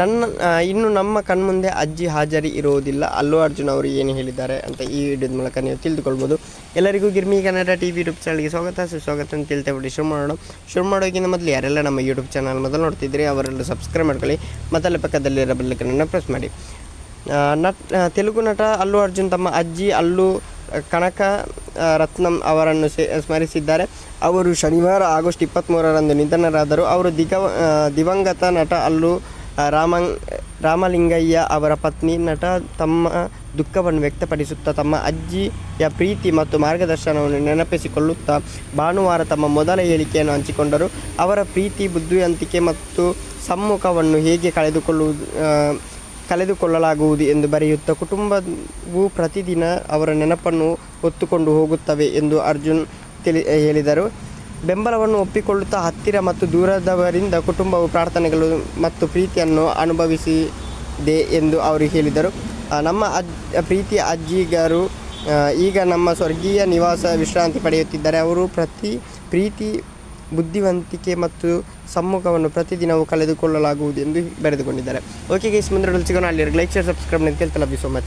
ನನ್ನ ಇನ್ನು ನಮ್ಮ ಕಣ್ಮುಂದೆ ಅಜ್ಜಿ ಹಾಜರಿ ಇರುವುದಿಲ್ಲ. ಅಲ್ಲು ಅರ್ಜುನ್ ಅವರು ಏನು ಹೇಳಿದ್ದಾರೆ ಅಂತ ಈ ವಿಡಿಯೋದ ಮೂಲಕ ನೀವು ತಿಳಿದುಕೊಳ್ಬೋದು. ಎಲ್ಲರಿಗೂ Girmi Kannada T V YouTube ಚಾನಲ್ಗೆ ಸ್ವಾಗತ. ಸುಸ್ವಾಗತ ಅಂತ ಹೇಳ್ತಾ ಬಿಡಿ, ಶುರು ಮಾಡೋಣ. ಶುರು ಮಾಡೋಕ್ಕಿಂತ ಮೊದಲು ಯಾರೆಲ್ಲ ನಮ್ಮ ಯೂಟ್ಯೂಬ್ ಚಾನಲ್ ಮೊದಲು ನೋಡ್ತಿದ್ರಿ ಅವರೆಲ್ಲ ಸಬ್ಸ್ಕ್ರೈಬ್ ಮಾಡ್ಕೊಳ್ಳಿ. ಮತ್ತಲ್ಲಿ ಪಕ್ಕದಲ್ಲಿರೋ ಬೆಲ್ಲಕ್ಕನ್ನು ಪ್ರೆಸ್ ಮಾಡಿ. ನಟ್ ತೆಲುಗು ನಟ ಅಲ್ಲು ಅರ್ಜುನ್ ತಮ್ಮ ಅಜ್ಜಿ ಅಲ್ಲು ಕನಕ ರತ್ನಂ ಅವರನ್ನು ಸ್ಮರಿಸಿದ್ದಾರೆ. ಅವರು ಶನಿವಾರ ಆಗಸ್ಟ್ ಇಪ್ಪತ್ತ್ಮೂರರಂದು ನಿಧನರಾದರು. ಅವರು ದಿಗ ದಿವಂಗತ ನಟ ಅಲ್ಲು ರಾಮಂಗ್ ರಾಮಲಿಂಗಯ್ಯ ಅವರ ಪತ್ನಿ ನಟ ತಮ್ಮ ದುಃಖವನ್ನು ವ್ಯಕ್ತಪಡಿಸುತ್ತಾ ತಮ್ಮ ಅಜ್ಜಿಯ ಪ್ರೀತಿ ಮತ್ತು ಮಾರ್ಗದರ್ಶನವನ್ನು ನೆನಪಿಸಿಕೊಳ್ಳುತ್ತಾ ಭಾನುವಾರ ತಮ್ಮ ಮೊದಲ ಹೇಳಿಕೆಯನ್ನು ಹಂಚಿಕೊಂಡರು. ಅವರ ಪ್ರೀತಿ ಬುದ್ಧಿವಂತಿಕೆ ಮತ್ತು ಸಮ್ಮುಖವನ್ನು ಹೇಗೆ ಕಳೆದುಕೊಳ್ಳುವುದು ಕಳೆದುಕೊಳ್ಳಲಾಗುವುದು ಎಂದು ಬರೆಯುತ್ತಾ ಕುಟುಂಬವು ಪ್ರತಿದಿನ ಅವರ ನೆನಪನ್ನು ಹೊತ್ತುಕೊಂಡು ಹೋಗುತ್ತವೆ ಎಂದು ಅರ್ಜುನ್ ತಿಳಿ, ಹೇಳಿದರು. ಬೆಂಬಲವನ್ನು ಒಪ್ಪಿಕೊಳ್ಳುತ್ತಾ ಹತ್ತಿರ ಮತ್ತು ದೂರದವರಿಂದ ಕುಟುಂಬವು ಪ್ರಾರ್ಥನೆಗಳು ಮತ್ತು ಪ್ರೀತಿಯನ್ನು ಅನುಭವಿಸಿದೆ ಎಂದು ಅವರು ಹೇಳಿದರು. ನಮ್ಮ ಅಜ್ ಪ್ರೀತಿಯ ಅಜ್ಜಿಗರು ಈಗ ನಮ್ಮ ಸ್ವರ್ಗೀಯ ನಿವಾಸ ವಿಶ್ರಾಂತಿ ಪಡೆಯುತ್ತಿದ್ದಾರೆ. ಅವರು ಪ್ರತಿ ಪ್ರೀತಿ, ಬುದ್ಧಿವಂತಿಕೆ ಮತ್ತು ಸಮ್ಮುಖವನ್ನು ಪ್ರತಿದಿನವೂ ಕಳೆದುಕೊಳ್ಳಲಾಗುವುದು ಎಂದು ಬರೆದುಕೊಂಡಿದ್ದಾರೆ. ಓಕೆ ಗೈಸ್ ಮುಂದೆ ಸಿಗೋಣ. ಅಲ್ಲಿ ಲೈಕ್ ಶೇರ್ ಸಬ್ಸ್ಕ್ರೈಬ್ ಅಂತ ಕೇಳ್ತಾ ಲಭ್ಯ ಸೊ ಮಚ್